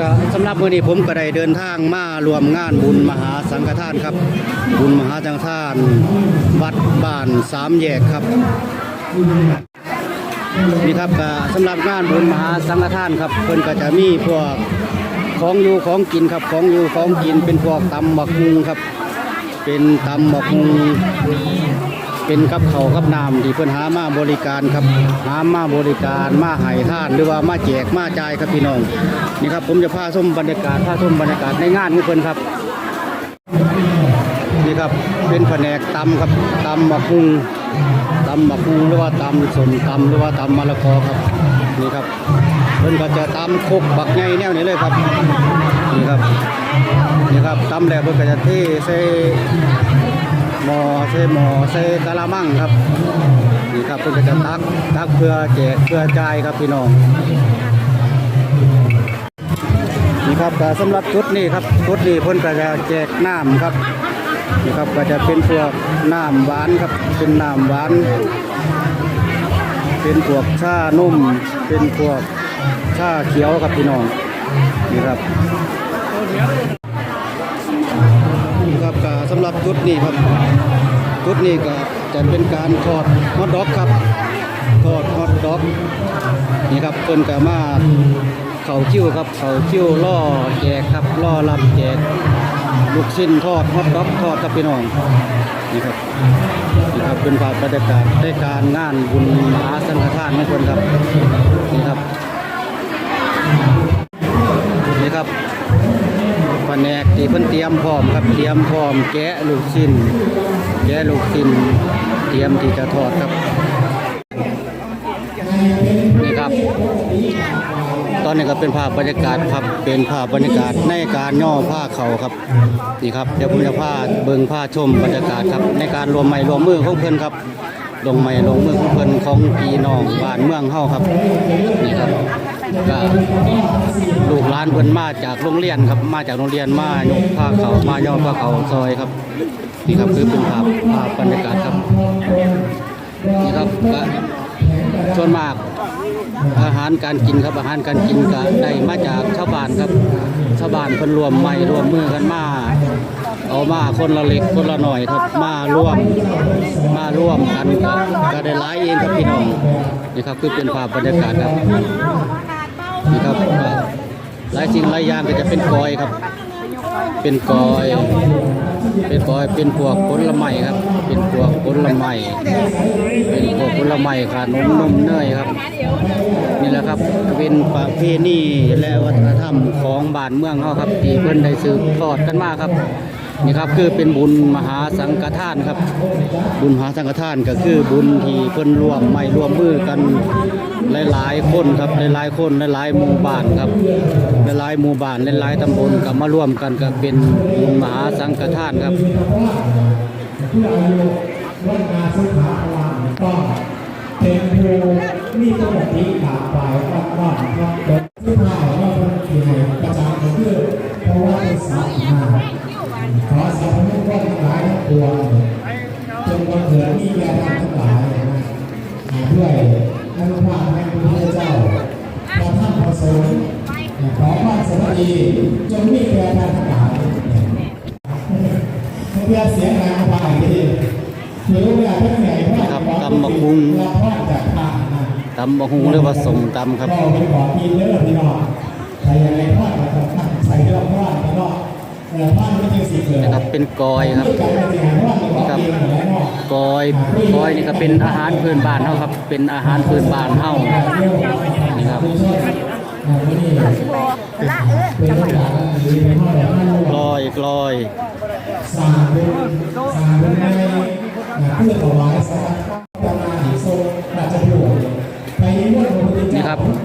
ก็สำหรับมื้อนี้ผมก็ได้เดินทางมารวมงานบุญมหาสังฆทานครับ บุญมหาสังฆทาน วัดบ้านสามแยกครับ นี่ครับก็สำหรับงานบุญมหาสังฆทานครับเพิ่นก็จะมีพวกของอยู่ของกินครับของอยู่ของกินเป็นพวกตำบักฮุงครับ เป็นตำบักฮุง เป็นกับเขากับน้ำที่เพิ่นหามาบริการครับหามาบริการมาให้ท่านหรือว่ามาแจกมาจ่ายครับพี่น้องนี่ครับผมจะพาชมบรรยากาศพาชมบรรยากาศในงานของเพิ่นครับนี่ครับเป็นแผนกตำครับตำบักฮุงตำบักฮุงหรือว่าตำสนตำหรือว่าตำมะละกอครับนี่ครับเพิ่อนก็จะตำคกบักใหญ่แนวนี้เลยครับนี่ครับนี่ครับตำแล้วเพิ่อนก็จะเทใส่ มอใส่หมอใส่กะละมังครับนี่ครับเพิ่นก็จะตักตักเพื่อแจกเพื่อจ่ายครับพี่น้องนี่ครับสำหรับชุดนี้ครับชุดนี้เพิ่นก็จะแจกน้ำครับนี่ครับก็จะเป็นพวกน้ำหวานครับเป็นน้ำหวาน เป็นพวกชานุ่ม เป็นพวกชาเขียวครับพี่น้องนี่ครับำหรับชุดนี้ครับชุดนี้ก็จะเป็นการทอดฮอทดอกครับทอดฮอทดอกนี่ครับเพิ่นก็มาเข่าคิ้วครับ เข่าคิ้วล่อแจกครับล่อรับแจกลูกชิ้นทอดฮอทดอกทอดครับพี่น้องนี่ครับนี่ครับเป็นภาพบรรยากาศในการงานบุญมหาสังฆทานของคนครับนี่ครับนี่ครับ แผนกที่เพิ่นเตรียมพร้อมครับเตรียมพร้อมแกะลูกชิ้นแกะลูกชิ้นเตรียมที่จะทอดครับนี่ครับ ตอนนี้ก็เป็นภาพบรรยากาศครับเป็นภาพบรรยากาศในการย่อผ้าเขาครับนี่ครับเดี๋ยวผมจะพาเบิ่งผ้าชมบรรยากาศครับในการรวมไม้รวมมือของเพิ่อนครับลงไม้ลงมือของเพิ่อนของพี่น้องบ้านเมืองเฮาครับนี่ครับ ก็ลูกหลานเพิ่นมาจากโรงเรียนครับมาจากโรงเรียนมายกผ้าเขามาย่อผ้าเขาซอยครับนี่ครับคือเป็นภาพภาพบรรยากาศครับนี่ครับก็ส่วนมากอาหารการกินครับอาหารการกินก็ได้มาจากชาวบ้านครับชาวบ้านเพิ่นรวมไม้รวมมือกันมาเอามาคนละเล็กคนละหน่อยครับมาร่วมมาร่วมกันก็ก็ได้หลายเองครับพี่น้องนี่ครับคือเป็นภาพบรรยากาศครับ นี่ครับหลายสิ่งหลายอย่างก็จะเป็นกอยครับ เป็นกอย เป็นกอยเป็นพวกผลไม้ครับ เป็นพวกผลไม้เป็นพวกผลไม้ขนมนมเนยครับนี่แหละครับเป็นประเพณีและวัฒนธรรมของบ้านเมืองเขาครับที่เพิ่นได้สืบทอดกันมาครับ นี่ครับคือเป็นบุญมหาสังฆทานครับ บุญมหาสังฆทานก็คือบุญที่เพิ่นร่วมไม่ร่วมมือกันหลายๆคนครับหลายๆคนหลายๆหมู่บ้านครับหลายๆหมู่บ้านหลายๆตำบลก็มาร่วมกันก็เป็นบุญมหาสังฆทานครับเป็นภูนี่ก็แบบนี้ขาดไปก็ก็ก็เดินที่ผ่ ดีจงมีแก่ท่านทั้งหลายเพื่อเสียงนานไปดีหรือเวลาท่านไหนว่าครับตำบักหุ่งเราทอจากทางนะตำบะฮุงหรือว่าสมตำครับก็เป็นของกินเด้อพี่น้องใส่อะไรทอดแล้วก็ใส่เรื่องทอดแล้วก็เอ่อทอดไม่ถึงสิบเลยนะครับเป็นกอยครับนี่ครับกอยกอยนี่ก็เป็นอาหารพื้นบ้านเฮาครับ เป็นอาหารพื้นบ้านเฮานี่ครับ ลอยลอยสามเป็นสามเป็นในเพื่อถวายสักการะหิโซราชบุตรไปนิมนต์พระพุทธเจ้า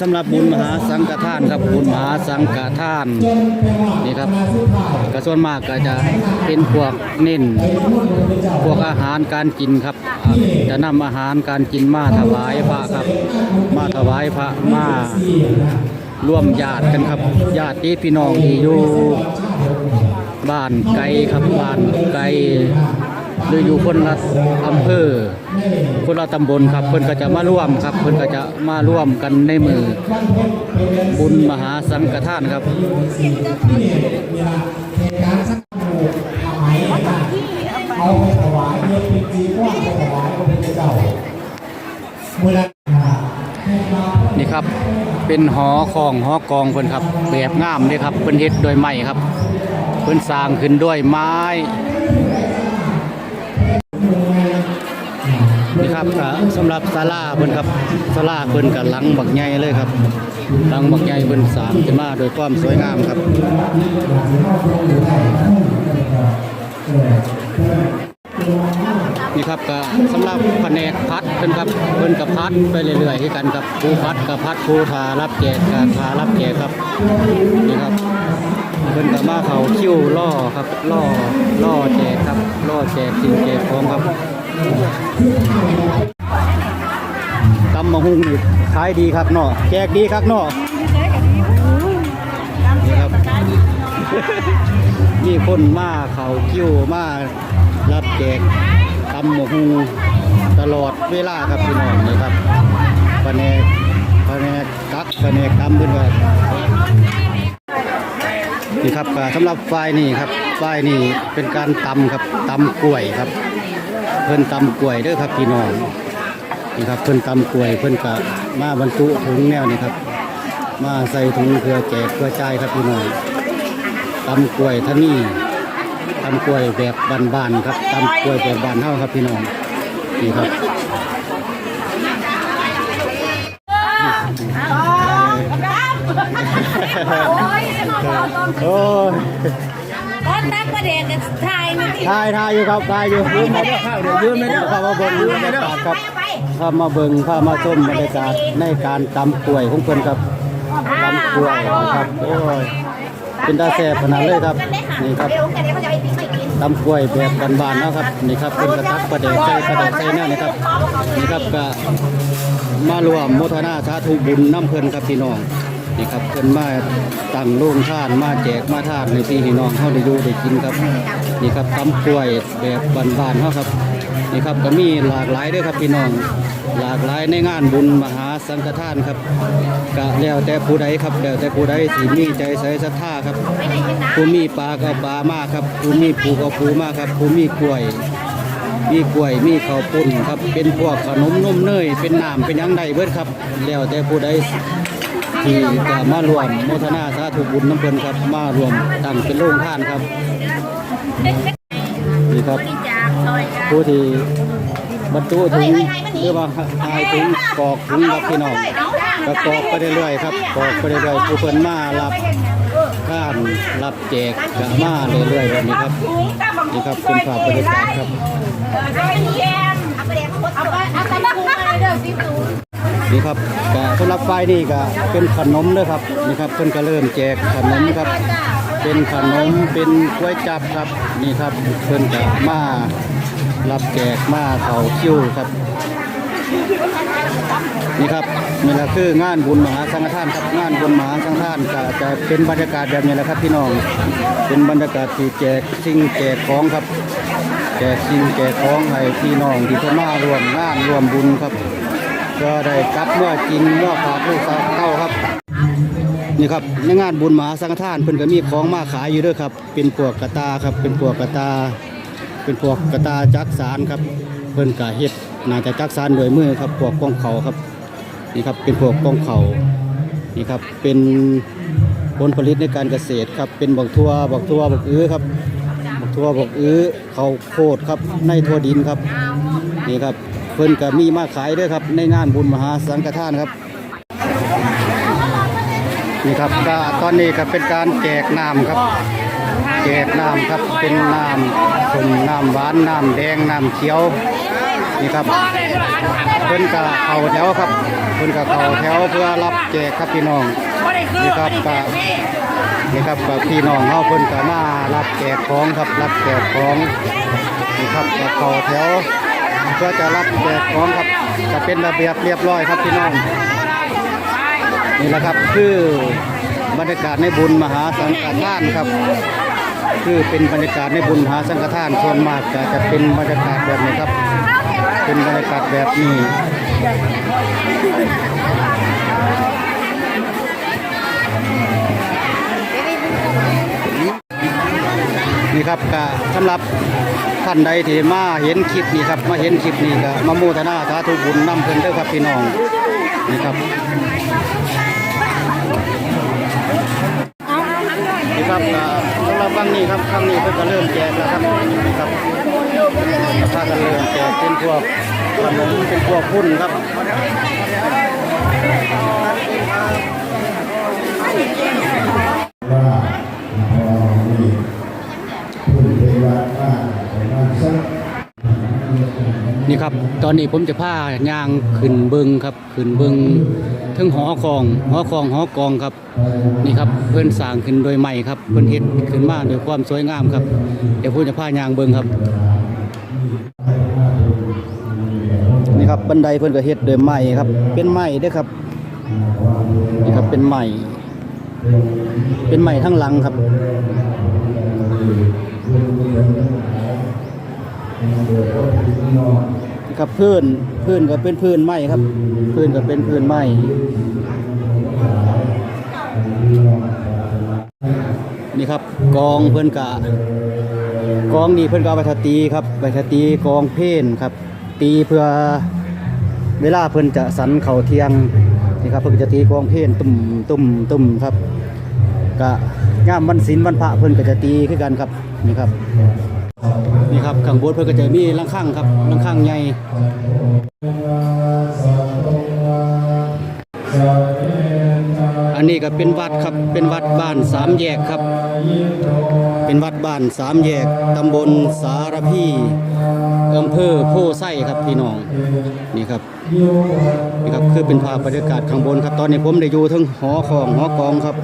สำหรับบุญมหาสังฆทานครับบุญมหาสังฆทานนี่ครับคณะส่วนมากก็จะเป็นพวกเน้นไปนิมนพวกอาหารการกินครับ จะนำอาหารการกินมาถวายพระครับ มาถวายพระมาร่วมญาติกันครับญาติพี่น้องที่อยู่บ้านไกลครับบ้านไกลหรืออยู่คนละอำเภอ คนละตำบลครับ เพิ่อนก็จะมาร่วมครับ เพิ่อนก็จะมาร่วมกันในมือบุญมหาสังฆทานครับการสักหมู่เอาไหมนะเอาไปถวายเงินเป็นจีว่าไปถวายพระพุทธเจ้าเมื่อนี่ครับเป็นหอของหอกองเพิ่นครับแบบงามเลยครับเพิ่นเฮ็ดด้วยไม้ครับเพิ่นสร้างขึ้นด้วยไม้ นี่ครับก็สำหรับศาลาเพิ่นครับศาลาเพิ่นกับหลังบักใหญ่เลยครับหลังบักใหญ่เพิ่นสร้างขึ้นมาโดยความสวยงามครับนี่ครับก็สำหรับแผนกพัดเพิ่นครับเพิ่นกับพัดไปเรื่อยๆที่กันครับผู้พัดกับพัดผู้ทารับแจกกับทารับแจกครับนี่ครับเพิ่นกับมาเขาคิ้วล่อครับล่อล่อแจกครับล่อแจกสิ่งแจกของครับ ตำมะฮุ่งนี่ขายดีครับเนาะแจกดีครับเนาะนี่ครับมีคนมาเขาคิ้วมารับแจกตำหมกฮูตลอดเวลาครับพี่น้องนี่ครับแผนกแผนกกักแผนกตำด้วยครับนี่ครับก็สำหรับฝ่ายนี่ครับฝ่ายนี่เป็นการตำครับตำกล้วยครับ เพิ่นตำกล้วยด้อครับพี่น้องนี่ครับเพิ่นตำกล้วยเพิ่นก็มาบรรจุถุงแนวนี่ครับ มาใส่ถุงเพื่อแจกเพื่อจ่ายครับพี่น้องตำกล้วยท่านี่ตำกล้วยแบบบานๆครับตำกล้วยแบบบานเท่าครับพี่น้องนี่ครับโอ้ย ตอนตั้งประเด็นกันทายมันที่ทายทายอยู่ครับทายอยู่ยืมไม่ได้ยืมไม่ได้เข้ามาเบิ่งยืมไม่ได้ครับเข้ามาเบิ่งเข้ามาชมบรรยากาศในการตำกล้วยของเพิ่นครับตำกล้วยนะครับโอ้ยเป็นตาแซ่บขนาดเลยครับนี่ครับเร็วกันเดี๋ยวเขาจะไปทิ้งไปกินตำกล้วยแบบบานๆนะครับนี่ครับเป็นกระตักประเดกใส่ประเดกใส่แน่นี่ครับนี่ครับก็มารวมโมทนาสาธุบุญน้ำเพลินครับพี่น้อง นี่ครับเพิ่นมาตั้งโรงทานมาแจกมาทานในพี่พี่น้องเฮาได้อยู่ได้กินครับ นี่ครับตำกล้วยแบบบานๆเฮาครับ นี่ครับก็มีหลากหลายด้วยครับพี่น้องหลากหลายในงานบุญมหาสังฆทานครับก็แล้วแต่ผู้ใดครับแล้วแต่ผู้ใดสิมีใจใส่ศรัทธาครับผู้มีปลาก็ปลามากครับผู้มีปูก็ปูมากครับผู้มีกล้วย มีกล้วยมีข้าวปุ้นครับเป็นพวกขนมนมเนยเป็นน้ำเป็นยังไงเบิดครับแล้วแต่ผู้ใด ที่จะมารวมโมทนาสาธุบุญน้ำเพิ่นครับมารวมตั้งเป็นโรงทานครับนี่ครับผู้ที่บรรจุถุงหรือว่าหายถุงกอกถุงรับพี่น้องก็กอกไปเรื่อยๆครับกรอกไปเรื่อยๆผู้เพิ่นมารับข้านรับแจกก็มาเรื่อยๆแบบนี้ครับนี่ครับเป็นภาพบรรยากาศครับ นี่ครับก็สำหรับไฟนี่ก็เป็นขนมเด้อครับนี่ครับเพิ่นก็เริ่มแจกขนมครับ เป็นขนมเป็นกล้วยจับครับนี่ครับเพิ่นก็มารับแจกมาเขาคิวครับ นี่ครับนี่แหละคืองานบุญมหาสังฆทานครับงานบุญมหาสังฆทานก็จะเป็นบรรยากาศแบบนี้แหละครับพี่น้องเป็นบรรยากาศที่แจกสิ่งแจกของครับแจกสิ่งแจกของให้พี่น้องที่เข้ามารวมงานรวมบุญครับ ก็ได้กลับเมื่อกินเมื่อฝากลูกฝากเต้าครับ นี่ครับในงานบุญมหาสังฆทานเพิ่นก็มีของมาขายอยู่ด้วยครับ เป็นพวกกระตาครับ เป็นพวกกระตา เป็นพวกกระตาจักสารครับ เพิ่นก็เฮ็ดน่าจะจักสารด้วยมือครับพวกกองเขาครับ นี่ครับเป็นพวกกองเขานี่ครับเป็นผลผลิตในการเกษตรครับ เป็นบักทั่วบักทั่วบักอื้อครับบักทั่วบักอื้อเขาโพดครับในทั่วดินครับ นี่ครับ เพิ่นก็มีมาขายด้วยครับ ในงานบุญมหาสังฆทานครับนี่ครับก็ตอนนี้ก็เป็นการแจกน้ำครับ แจกน้ำครับเป็นน้ำส้มน้ำหวานน้ำแดงน้ำเขียวนี่ครับเพิ่นก็เข้าแถวครับเพิ่นก็เข้าแถวเพื่อรับแจกครับพี่น้องนี่ครับก็นี่ครับก็พี่น้องเฮาเพิ่นก็มารับแจกของครับรับแจกของนี่ครับก็เข้าแถว เพื่อจะรับแจกของครับจะเป็นระเบียบเรียบร้อยครับพี่น้องนี่แหละครับคือบรรยากาศในบุญมหาสังฆทานครับ คือเป็นบรรยากาศในบุญมหาสังฆทานส่วนมากก็จะเป็นบรรยากาศแบบนี้ครับ เป็นบรรยากาศแบบนี้ ครับก็สำหรับท่านใดที่มาเห็นคลิปนี้ครับมาเห็นคลิปนี้ก็มาโมทนาสาธุบุญนำเพิ่อนเด้อครับพี่น้องนี่ครับนี่ครับก็สำหรับครั้งนี้ครับครั้งนี้เพิ่นก็เริ่มแจกแล้วครับนี่ครับก็พากันเริ่มแจกเป็นพวกขนมเป็นพวกพุ่นครับ นี่ครับ ตอนนี้ผมจะพาย่างขึ้นเบิงครับ ขึ้นเบิงถึงหอคอง หอคอง หอกองครับ นี่ครับ เพิ่อนสร้างขึ้นโดยใหม่ครับ เพิ่อนเฮ็ดขึ้นมาด้วยความสวยงามครับ เดี๋ยวผมจะพาย่างเบิงครับ นี่ครับ บันไดเพิ่อนก็เฮ็ดโด้วยไม้ครับ เป็นไม้เด้อครับ นี่ครับ เป็นไม้เป็นไม้ทั้งหลังครับ กับพื้น พื้นก็เป็นพื้นไม้ครับ พื้นก็เป็นพื้นไม้นี่ครับกองเพิ่อนกะกองนี่เพิ่อนก็เอาไปทตีครับไปทตีกองเพนครับ ตีเพื่อเวลาเพิ่อนจะสันเข่าเทียงนี่ครับเพิ่อนจะตีกองเพนตุ่มตุ่มตุ่มครับกะย่ามวันศีลวันพระเพิ่อนก็จะตีคือกันครับนี่ครับ นี่ครับข้างบนเพิ่นก็จะมีลังข้างครับลังข้างใหญ่อันนี้ก็เป็นวัดครับเป็นวัดบ้านสามแยกครับ เป็นวัดบ้านสามแยกตำบลสารพีอำเภอโพไส้ครับพี่น้องนี่ครับนี่ครับคือเป็นภาพบรรยากาศข้างบนครับ ตอนนี้ผมได้อยู่ทั้งหอของหอกองครับ